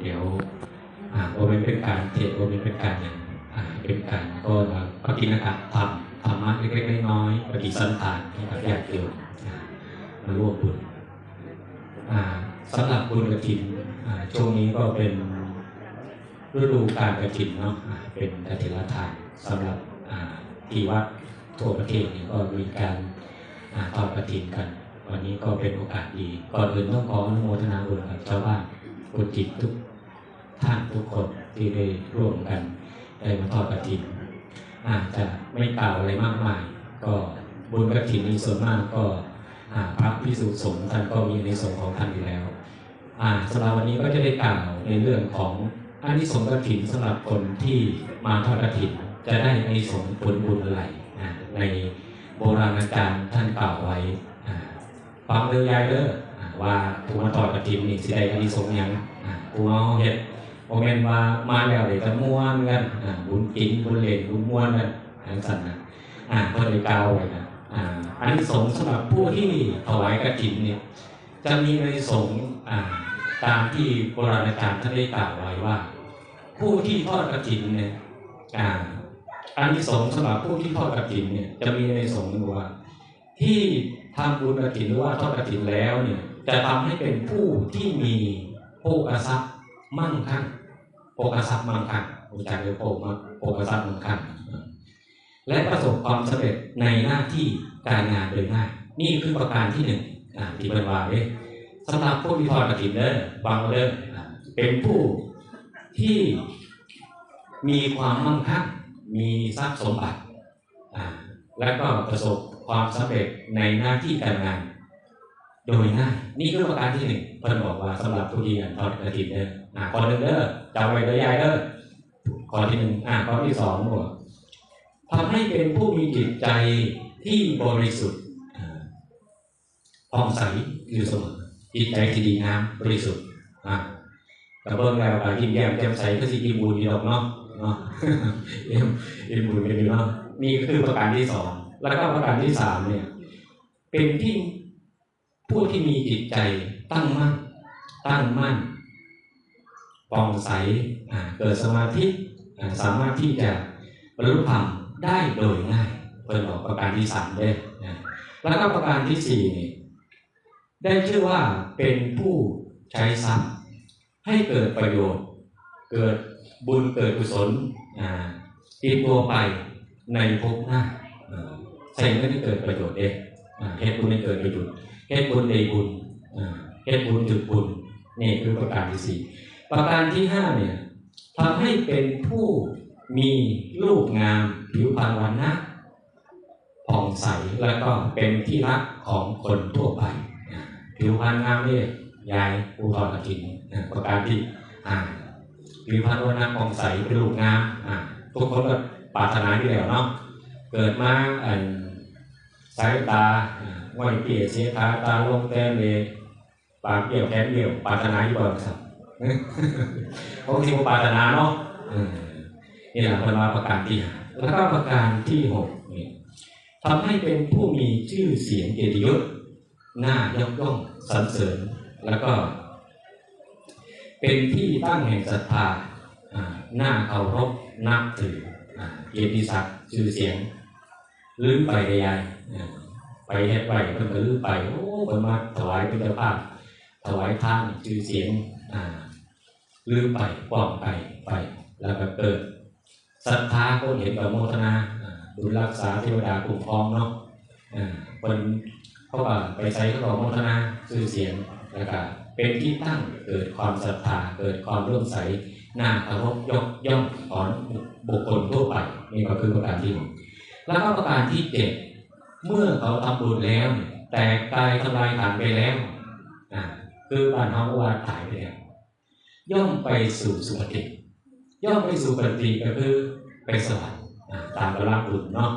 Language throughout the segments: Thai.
เดี๋ยวอ่าโอเป็นเป็นการเทศโอเป็นเป็นการอย่างอ่าเป็นการก็ปฏินะครับทำธรรมะเล็กๆน้อยๆปฏิสันทานให้กับญาติโยมมาร่วมบุญอ่าสำหรับบุญกฐินอ่าช่วงนี้ก็เป็นฤดูการกฐินเนาะอ่าเป็นกฐินละทานสำหรับอ่าที่วัดทั่วประเทศนี่ก็มีการทอดกฐินกัน วันนี้ก็เป็นโอกาสดีก่อนอื่นต้องขออนุโมทนาบุญกับชาวบ้านกุจิตทุก ท่านทุกคนที่ได้ร่วมกันได้มาทอดกฐินอาจจะไม่กล่าวอะไรมากมาย ก็บุญกฐินนี้ส่วนมากก็พระพิสุสงฆ์ท่านก็มีในสงฆ์ของท่านอยู่แล้วอ่าสำหรับวันนี้ก็จะได้กล่าวในเรื่องของอานิสงส์กฐินสำหรับคนที่มาทอดกฐินจะได้อานิสงผลบุญอะไรในโบราณอารท่านกล่าวไว้ฟังเรื่องยายเด้อว่าผู้มาทอดกระถินนี่สิได้อานิสงส์หยังอ่าผู้เอาเฮ็ด โมเมนว่ามาแล้วเดี๋ยวจะม่วนกันอ่าบุญกินบุญเลนบุญม่วนกันทั้งสันนะอ่าก็เลยกาวไว้นะอ่าอานิสงส์สำหรับผู้ที่ถวายกระถินเนี่ยจะมีอานิสงส์อ่าตามที่โบราณอาจารย์ท่านได้กล่าวไว้ว่า ผู้ที่ทอดกระถินเนี่ยอ่าอานิสงส์สำหรับผู้ที่ทอดกระถินเนี่ยจะมีอานิสงส์ว่า ที่ทำบุญกฐินหรือว่าทอดกฐินแล้วเนี่ยจะทำให้เป็นผู้ที่มีโภคทรัพย์มั่งคั่ง โภคทรัพย์มั่งคั่งรู้จักเลยโภคมาโภคทรัพย์มั่งคั่งและประสบความสำเร็จในหน้าที่การงานโดยง่ายนี่คือประการที่หนึ่งอ่าที่เป็นว่าเนี่ยสำหรับผู้ที่ทอดกฐินเด้อบางเด้ออ่าเป็นผู้ที่มีความมั่งคั่งมีทรัพย์สมบัติอ่าและก็ประสบความสำเร็จในหน้าที่การงาน โดยง่ายนี่คือประการที่หนึ่งเพิ่นบอกว่าสำหรับผู้ที่อ่านทอดกระถิ่นเด้ออ่าข้อหนึ่งเด้อจำไว้เด้อยายเด้อข้อที่หนึ่งอ่าข้อที่สองบอกทำให้เป็นผู้มีจิตใจที่บริสุทธิ์อ่าผ่องใสอยู่เสมอจิตใจที่ดีงามบริสุทธิ์อ่าแต่เบิ่งแล้วก็ยิ้มแย้มแจ่มใสก็สิอิ่มบุญดีดอกเนาะเนาะอิ่มอิ่มบุญกันดีเนาะนี่คือประการที่สองแล้วก็ประการที่สามเนี่ย เป็นที่ ผู้ที่มีจิตใจตั้งมั่น ตั้งมั่นปองใสเกิดสมาธิสามารถที่จะบรรลุธรรมได้โดยง่ายเปิดบอกประการที่สามได้นะแล้วก็ประการที่สี่นี่ได้ชื่อว่าเป็นผู้ใช้ทรัพย์ให้เกิดประโยชน์ เกิดบุญเกิดกุศลติดตัวไปในภพหน้าเอ่อใส่เงินที่เกิดประโยชน์เอง เฮ็ดบุญให้เกิดประโยชน์เฮ็ดบุญในบุญเฮ็ดบุญจุดบุญนี่คือประการที่สี่ประการที่ห้าเนี่ยทำให้เป็นผู้มีรูปงามผิวพรรณวันนะผ่องใสแล้วก็เป็นที่รักของคนทั่วไปผิวพรรณงามเนี่ยยายปูทอดกระถินประการที่อ่าผิวพรรณวันนะผ่องใสเป็นรูปงามอ่าทุกคนก็ปรารถนาที่แล้วเนาะเกิดมาอัน สายตาอ่าไหวเปียเสียขาตาลงแต้มเลยปากเบี้ยวแขนเบี้ยวปารถนาอยู่บ่ครับบางทีผมปารถนาเนาะเออนี่แหละเป็นว่าประการที่ห้าแล้วก็ประการที่หกนี่ทำให้เป็นผู้มีชื่อเสียงเกียรติยศหน้ายกย่องสรรเสริญแล้วก็ เป็นที่ตั้งแห่งศรัทธาอ่าหน้าเคารพนับถืออ่าเกียรติศักดิ์ชื่อเสียง ลืมไปยายอ่ไปเฮ็ดไว้เพิ่นก็ลืมไปโอ้เพิ่นมาถวายเป็นเจ้าภาพถวายทานชื่อเสียงอ่าลืมไปป้องไปไป แล้วก็เกิดศรัทธาคนเห็นกับโมทนาอ่าบุญรักษาเทวดาคุ้มครองเนาะอ่าเพิ่นเขาก็ไปใช้เขาก็โมทนาชื่อเสียงแล้วก็เป็นที่ตั้งเกิดความศรัทธาเกิดความเลื่อมใสหน้าเคารพยกย่องของบุคคลทั่วไปนี่ก็คือประการที่หก แล้วก็ประการที่เจ็ดเมื่อเขาทำบุญแล้ว แต่กายทำลายฐานไปแล้วคือบ้านเฮาว่าตายไปแล้วย่อมไปสู่สุคติ ย่อมไปสู่ปฏิก็คือไปสวรรค์ตามกำลังบุญเนาะ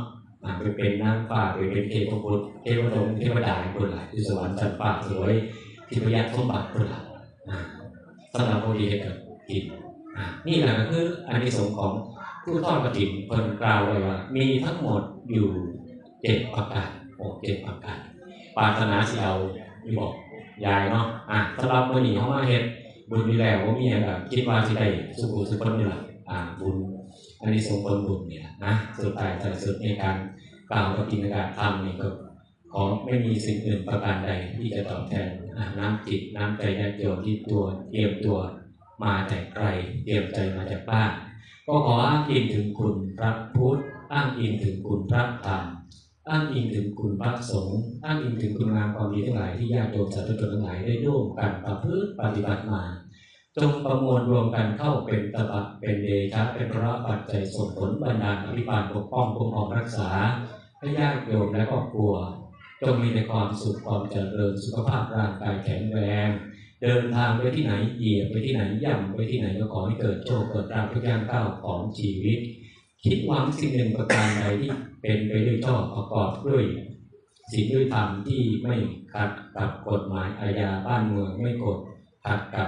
ไปเป็นนางฟ้าไปเป็นเทพบุตรเทวดงเทวดาคนหลายที่สวรรค์จันฟ้าสวยที่พยาสมบัติคนหลายสำหรับผู้ดีให้เกิดกินนี่แหละก็คืออานิสงส์ของ ผู้ทอดกฐินเพิ่นกล่าวไว้ว่า มีทั้งหมดอยู่เจ็ดประการโอ้เจ็ดประการปารถนาสิเอาที่บอกยายเนาะอะสำหรับมื้อนี้เฮามาเฮ็ดบุญนี่แหละว่ามีอะไรคิดว่าสิได้สุขุสุขคนนี่แหละอ่าบุญอันนี้ทรงผลบุญเนี่ยนะสุดท้ายท้ายสุดในการกล่าวปฏิญาณธรรมนี่ก็ขอไม่มีสิ่งอื่นประการใดที่จะตอบแทนน้ำจิตน้ำใจญาติโยมที่ตัวเตรียมตัวมาแต่ไกลเตรียมใจมาจากบ้าน ก็ขออ้างอิงถึงคุณพระพุทธอ้างอิงถึงคุณพระธรรมอ้างอิงถึงคุณพระสงฆ์อ้างอิงถึงคุณงามความดีทั้งหลายที่ญาติโยมสาธุชนทั้งหลายได้ร่วมกันประพฤติปฏิบัติมาจงประมวลรวมกันเข้าเป็นตบะเป็นเดชะเป็นพระปัจจัยส่งผลบรรดาอภิบาลปกป้องคุ้มครองรักษาให้ญาติโยมและครอบครัว จงมีแต่ความสุขความเจริญสุขภาพร่างกายแข็งแรง เดินทางไปที่ไหนเหยียบไปที่ไหนย่ำไปที่ไหนก็ขอให้เกิดโชคเกิดราภทุกย่างก้าวของชีวิต คิดหวังสิ่งหนึ่งประการใดที่เป็นไปด้วยชอบประกอบด้วยศีลด้วยธรรมที่ไม่ขัดกับกฎหมายอาญาบ้านเมืองไม่กดขัดกับ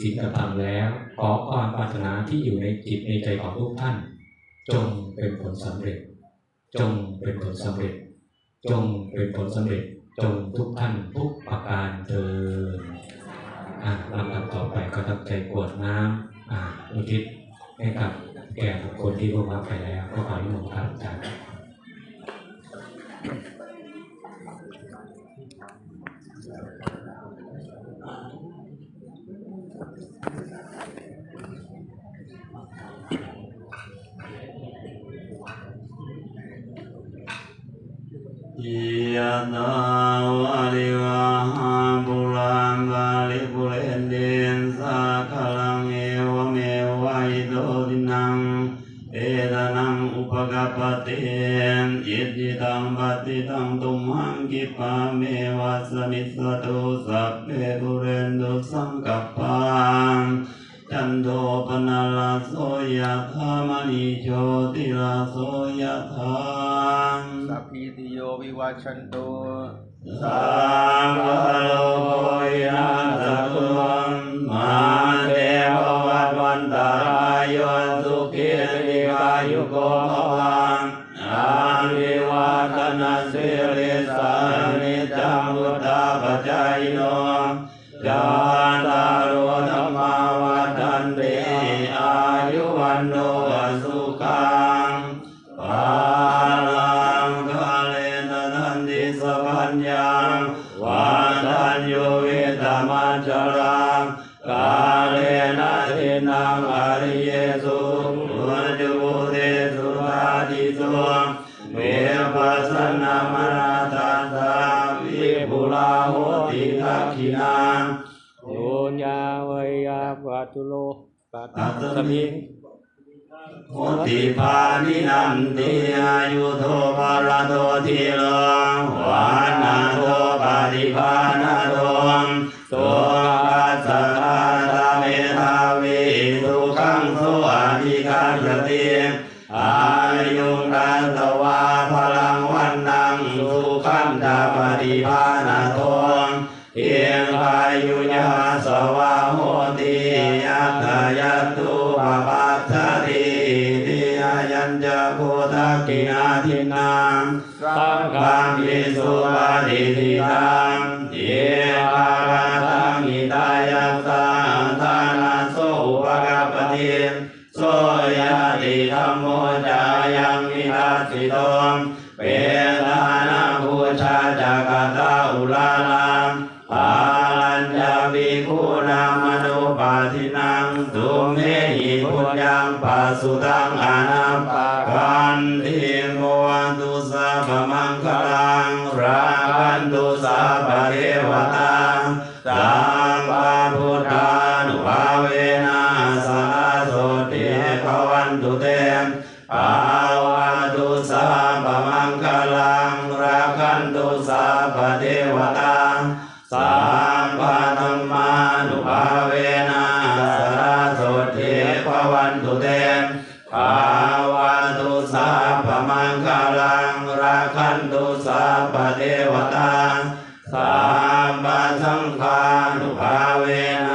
ศีลธรรมแล้ว ขอความปรารถนาที่อยู่ในจิตในใจของทุกท่าน จงเป็นผลสำเร็จ จงเป็นผลสำเร็จ จงเป็นผลสำเร็จจงทุกท่านทุกประการเถิด ลำดับต่อไปก็ตั้งใจกวดน้ำอ่าอุทิศให้กับแก่บุคคลที่ร่วงรับไปแล้ว ก็ขออนุโมทนาครับยะตาวาลิวาหา ตังตุมหังกิปะเมวะสมิสสตุสัพเพปุเรนตุสังกัปปะจันโทปนาลาโสยะธามณิโชติลาโสยะธาสัพพิติโยวิวัชชันตุสังฆโล วั ตมิงโหติภานินันติอายุโทภาลโททีโลวานาโทปาติภานาโทโสกัสสะทาตาเมทาวิทุขังโสอาภิคาสติอายุรันตวาพลังวันนังสุขันธาปฏิภานาโทเอียงพายุยาสวาโหติ ญจะโพธกินาทินังสังฆกัมปิสุปาทิทิทังเยกาลตังอิตายัสสังทานาโสอุปกปปติโสยติธรรมโมจายังมิทัสสิโตเปตานาภูชาจักตาอุลาลามปาลัญญาภิกขุนามนุปาทินังตุเมหิพุญญังปัสสุตัง นติโมวันตุสาปมังคลังราคันตุสาปเทวตาตัมปาพุทธานุภาเวนะสาสุติภวันตุเตภาวันตุสาปมังคลังราคันตุสาปเทวตา no vale.